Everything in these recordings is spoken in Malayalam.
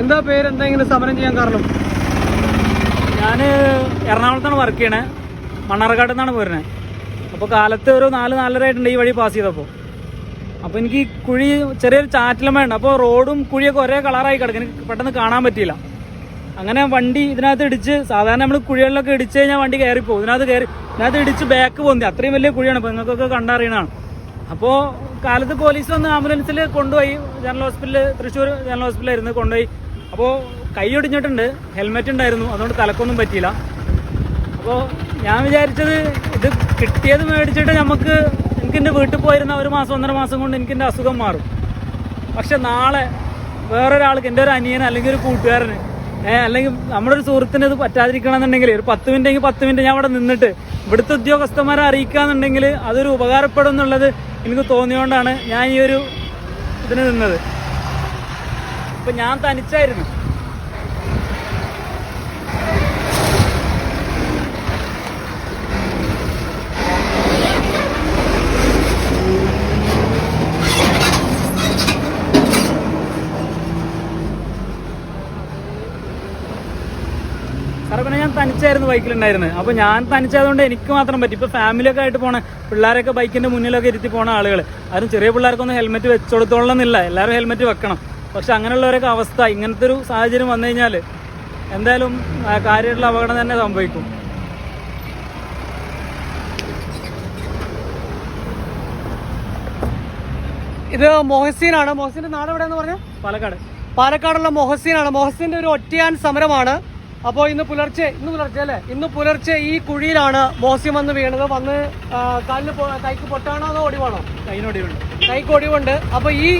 എന്താ പേര്? എന്താ ഇങ്ങനെ സമരം ചെയ്യാൻ കാരണം? ഞാൻ എറണാകുളത്താണ് വർക്ക് ചെയ്യണേ. മണ്ണാർക്കാട് നിന്നാണ് പോരുന്നത് അപ്പോൾ കാലത്ത് ഒരു നാല് നാലര ആയിട്ടുണ്ട് ഈ വഴി പാസ് ചെയ്തപ്പോൾ അപ്പോൾ എനിക്ക് കുഴി ചെറിയൊരു ചാറ്റിലും വേണ്ട അപ്പോൾ റോഡും കുഴിയൊക്കെ ഒരേ കളറായി കിടക്കും. എനിക്ക് പെട്ടെന്ന് കാണാൻ പറ്റിയില്ല. അങ്ങനെ വണ്ടി ഇതിനകത്ത് ഇടിച്ച് സാധാരണ നമ്മൾ കുഴികളിലൊക്കെ ഇടിച്ച് കഴിഞ്ഞാൽ വണ്ടി കയറി പോകും ഇതിനകത്ത് കയറി ഇതിനകത്ത് ഇടിച്ച് ബാക്ക് പോകുന്നത് അത്രയും വലിയ കുഴിയാണ്. ഇപ്പോൾ നിങ്ങൾക്കൊക്കെ കണ്ടറിയണതാണ്. അപ്പോൾ കാലത്ത് പോലീസ് വന്ന് ആംബുലൻസിൽ കൊണ്ടുപോയി. ജനറൽ ഹോസ്പിറ്റലിൽ തൃശ്ശൂർ ജനറൽ ഹോസ്പിറ്റലായിരുന്നു കൊണ്ടുപോയി. അപ്പോൾ കൈ ഒടിഞ്ഞിട്ടുണ്ട് ഹെൽമെറ്റ് ഉണ്ടായിരുന്നു. അതുകൊണ്ട് തലക്കൊന്നും പറ്റിയില്ല. അപ്പോൾ ഞാൻ വിചാരിച്ചത് ഇത് കിട്ടിയത് മേടിച്ചിട്ട് നമുക്ക് എനിക്ക് എന്റെ വീട്ടിൽ പോയിരുന്ന ഒരു മാസം ഒന്നര മാസം കൊണ്ട് എനിക്ക് എന്റെ അസുഖം മാറും. പക്ഷെ നാളെ വേറൊരാൾക്ക് എന്റെ ഒരു അനിയൻ അല്ലെങ്കിൽ ഒരു കൂട്ടുകാരന് ഏഹ് അല്ലെങ്കിൽ നമ്മുടെ ഒരു സുഹൃത്തിന് ഇത് പറ്റാതിരിക്കണം എന്നുണ്ടെങ്കിൽ ഒരു പത്ത് മിനിറ്റ് എങ്കിൽ പത്ത് മിനിറ്റ് ഞാൻ അവിടെ നിന്നിട്ട് ഇവിടുത്തെ ഉദ്യോഗസ്ഥന്മാരെ അറിയിക്കാന്നുണ്ടെങ്കിൽ അതൊരു ഉപകാരപ്പെടും എന്നുള്ളത് എനിക്ക് തോന്നിയോണ്ടാണ് ഞാൻ ഈ ഒരു ഇതിന് നിന്നത്. ഇപ്പൊ ഞാൻ തനിച്ചായിരുന്നു. തനിച്ചായിരുന്നു ബൈക്കിലുണ്ടായിരുന്നത് അപ്പോൾ ഞാൻ തനിച്ചായതുകൊണ്ട് എനിക്ക് മാത്രം പറ്റി. ഇപ്പോൾ ഫാമിലിയൊക്കെ ആയിട്ട് പോണ. പിള്ളേരൊക്കെ ബൈക്കിന്റെ മുന്നിലൊക്കെ ഇരുത്തി പോണ ആളുകൾ അതും ചെറിയ പിള്ളേർക്കൊന്നും ഹെൽമെറ്റ് വെച്ചുകൊടുത്തോളന്നില്ല എല്ലാവരും ഹെൽമെറ്റ് വെക്കണം. പക്ഷെ അങ്ങനെയുള്ളവരൊക്കെ അവസ്ഥ ഇങ്ങനത്തെ ഒരു സാഹചര്യം വന്നു കഴിഞ്ഞാൽ എന്തായാലും കാര്യമായിട്ടുള്ള അപകടം തന്നെ സംഭവിക്കും. ഇത് മൊഹസീനാണ്. മൊഹസീന്റെ നാട് എവിടെയെന്ന് പറഞ്ഞ? പാലക്കാട്. പാലക്കാടുള്ള മൊഹസീനാണ്. മൊഹസീന്റെ ഒരു ഒറ്റയാൻ സമരമാണ്. അപ്പോൾ ഇന്ന് പുലർച്ചെ ഇന്ന് പുലർച്ചെ അല്ലേ? ഇന്ന് പുലർച്ചെ ഈ കുഴിയിലാണ് മോസ്യം വന്ന് വീണത്. വന്ന് കാലിന് കൈക്ക് പൊട്ടാണോ അതോ ഒടിവാണോ? കൈനൊടിവുണ്ട് കൈക്ക് ഒടിവുണ്ട്. അപ്പോൾ ഈ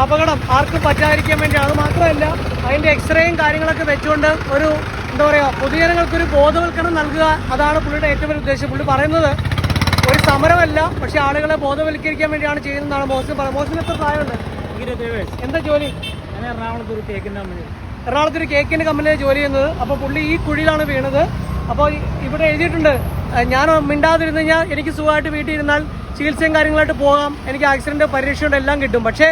അപകടം ആർക്കും പറ്റാതിരിക്കാൻ വേണ്ടി. അത് മാത്രമല്ല അതിന്റെ എക്സ്റേയും കാര്യങ്ങളൊക്കെ വെച്ചുകൊണ്ട് ഒരു എന്താ പറയുക പൊതുജനങ്ങൾക്കൊരു ബോധവൽക്കരണം നൽകുക അതാണ് പുള്ളിയുടെ ഏറ്റവും വലിയ ഉദ്ദേശം. പുള്ളി പറയുന്നത് ഒരു സമരമല്ല പക്ഷെ ആളുകളെ ബോധവൽക്കരിക്കാൻ വേണ്ടിയാണ് ചെയ്യുന്നതാണ് മോശം പറയുന്നത്. മോശം എത്ര പ്രായമുണ്ട്. എന്താ ജോലി? എറണാകുളത്തൊരു എറണാകുളത്ത് ഒരു കേക്കിന്റെ കമ്പനി എറണാകുളത്ത് ഒരു കേക്കിന്റെ കമ്പനിയിൽ ജോലി ചെയ്യുന്നത്. അപ്പോൾ പുള്ളി ഈ കുഴിയിലാണ് വീണത്. അപ്പോൾ ഇവിടെ എഴുതിയിട്ടുണ്ട് ഞാൻ മിണ്ടാതിരുന്ന് കഴിഞ്ഞാൽ എനിക്ക് സുഖമായിട്ട് വീട്ടിൽ ഇരുന്നാൽ ചികിത്സയും കാര്യങ്ങളായിട്ട് പോകാം. എനിക്ക് ആക്സിഡന്റ് പരിരക്ഷയുണ്ട് എല്ലാം കിട്ടും. പക്ഷേ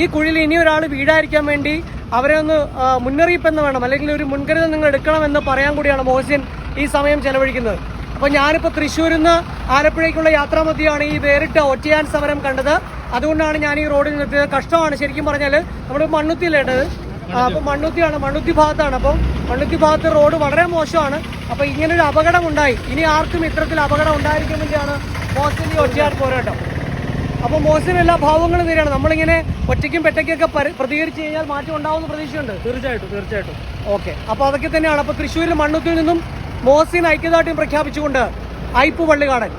ഈ കുഴിയിൽ ഇനി ഒരാൾ വീടായിരിക്കാൻ വേണ്ടി അവരെ ഒന്ന് മുന്നറിയിപ്പ് എന്ന് വേണം. അല്ലെങ്കിൽ ഒരു മുൻകരുതൽ നിങ്ങൾ എടുക്കണമെന്ന് പറയാൻ കൂടിയാണ് മോഹസിൻ ഈ സമയം ചെലവഴിക്കുന്നത്. അപ്പോൾ ഞാനിപ്പോൾ തൃശ്ശൂരിൽ നിന്ന് ആലപ്പുഴയ്ക്കുള്ള യാത്രാമധ്യമാണ് ഈ വേറിട്ട ഒറ്റയാൻ സമരം കണ്ടത്. അതുകൊണ്ടാണ് ഞാൻ ഈ റോഡിൽ നിർത്തിയത്. കഷ്ടമാണ്. ശരിക്കും പറഞ്ഞാൽ നമ്മൾ മണ്ണുത്തിയിലേട്ടത് അപ്പൊ മണ്ണുത്തിയാണ് മണ്ണുത്തി ഭാഗത്താണ്. അപ്പം മണ്ണുത്തി ഭാഗത്ത് റോഡ് വളരെ മോശമാണ്. അപ്പൊ ഇങ്ങനെ ഒരു അപകടം ഉണ്ടായി ഇനി ആർക്കും ഇത്തരത്തിൽ അപകടം ഉണ്ടായിരിക്കുമെന്നാണ് മോഹസിൻ ഒറ്റയാർ പോരാട്ടം. അപ്പൊ മോശം എല്ലാ ഭാവങ്ങളും നേരെയാണ് നമ്മളിങ്ങനെ ഒറ്റയ്ക്കും പെട്ടയ്ക്കൊക്കെ പ്രതികരിച്ചു കഴിഞ്ഞാൽ മാറ്റം ഉണ്ടാവുന്ന പ്രതീക്ഷയുണ്ട്? തീർച്ചയായിട്ടും തീർച്ചയായിട്ടും. ഓക്കെ. അപ്പൊ അതൊക്കെ തന്നെയാണ്. അപ്പൊ തൃശ്ശൂരിൽ മണ്ണുത്തിൽ നിന്നും മോസിൻ ഐക്യദാർഢ്യം പ്രഖ്യാപിച്ചുകൊണ്ട് ഐപ്പ് പള്ളികാടൻ.